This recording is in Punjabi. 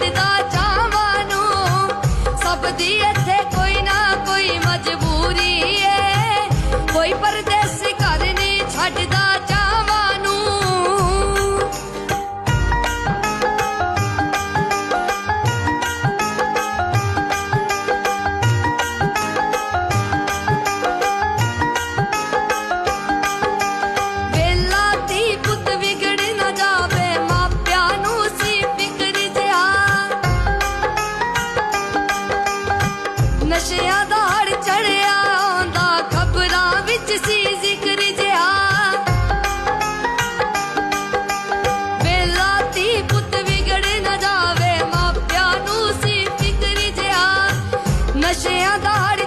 ਮੰਨਦਾ ਚਾਹਾਂ ਨੂੰ ਸਭ ਦੀ ਇੱਥੇ ಮಾಯಾ ದಾಡಿ